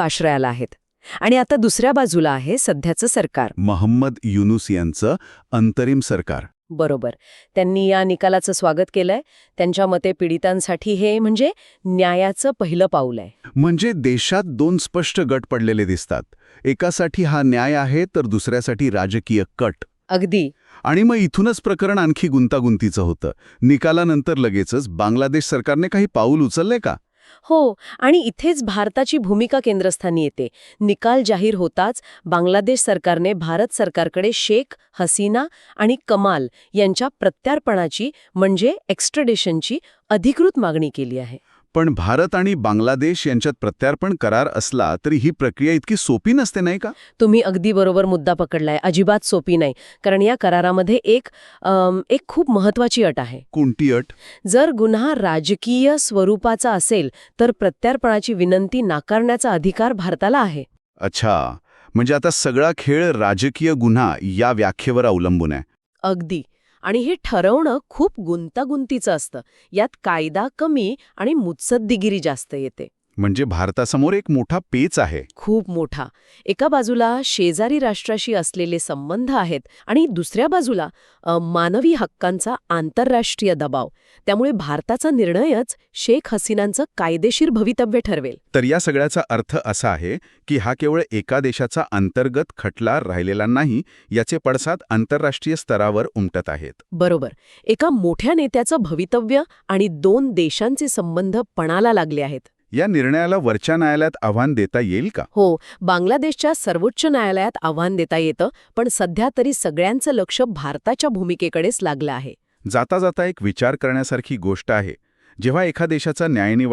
आश्रयाला आहेत. आणि आता दुसऱ्या बाजूला आहे सध्याचं सरकार. महम्मद युनुस यांचं अंतरिम सरकार. बरोबर. त्यांनी या निकालाचं स्वागत केलंय. त्यांच्या मते पीडितांसाठी हे म्हणजे न्यायाचं पहिलं पाऊल आहे. म्हणजे देशात दोन स्पष्ट गट पडलेले दिसतात. एकासाठी हा न्याय आहे तर दुसऱ्यासाठी राजकीय कट. अगदी. आणि मग इथूनच प्रकरण आणखी गुंतागुंतीचं होतं. निकालानंतर लगेचच बांगलादेश सरकारने काही पाऊल उचलले का? हो आणि इथेच भारताची भूमिका केंद्रस्थानी येते. निकाल जाहीर होताच बांगलादेश सरकारने भारत सरकारकडे शेख हसीना आणि कमाल यांच्या प्रत्यार्पणाची म्हणजे एक्स्ट्रडेशनची अधिकृत मागणी केली आहे. पण भारत आणि बांगलादेश यांच्यात प्रत्यार्पण करार असला तरी ही प्रक्रिया इतकी सोपी नसते नाही का? तुम्ही अगदी बरोबर मुद्दा पकडलाय. अजिबात सोपी नाही. कारण या करारामध्ये एक अम, एक खूप महत्वाची अट आहे. कोणती अट? जर गुन्हा राजकीय स्वरूपाचा असेल तर प्रत्यार्पणाची विनंती नाकारण्याचा अधिकार भारताला आहे. अच्छा. म्हणजे आता सगळा खेळ राजकीय गुन्हा या व्याख्येवर अवलंबून आहे. अगदी. आणि हे ठरवणं खूप गुंतागुंतीचं असतं. यात कायदा कमी आणि मुत्सद्दीगिरी जास्त येते. म्हणजे भारतासमोर एक मोठा पेच आहे. खूप मोठा. एका बाजूला शेजारी राष्ट्राशी असलेले संबंध आहेत आणि दुसऱ्या बाजूला अ, मानवी हक्कांचा आंतरराष्ट्रीय दबाव. त्यामुळे भारताचा निर्णयच शेख हसीनांचं कायदेशीर भवितव्य ठरवेल. तर या सगळ्याचा अर्थ असा आहे की हा केवळ एका देशाचा अंतर्गत खटला राहिलेला नाही याचे पडसाद आंतरराष्ट्रीय स्तरावर उमटत आहेत. बरोबर. एका मोठ्या नेत्याचं भवितव्य आणि दोन देशांचे संबंध पणाला लागले आहेत. या निर्णयाला वरच्या न्यायालयात आव्हान देता येईल का? हो बांगलादेशच्या सर्वोच्च न्यायालयात आव्हान देता येतं पण सध्या तरी सगळ्यांचं लक्ष भारताच्या भूमिकेकडेच लागलं आहे. जाता जाता एक विचार करण्यासारखी गोष्ट आहे. जेव्हा एका देशाचा न्यायनिवाडा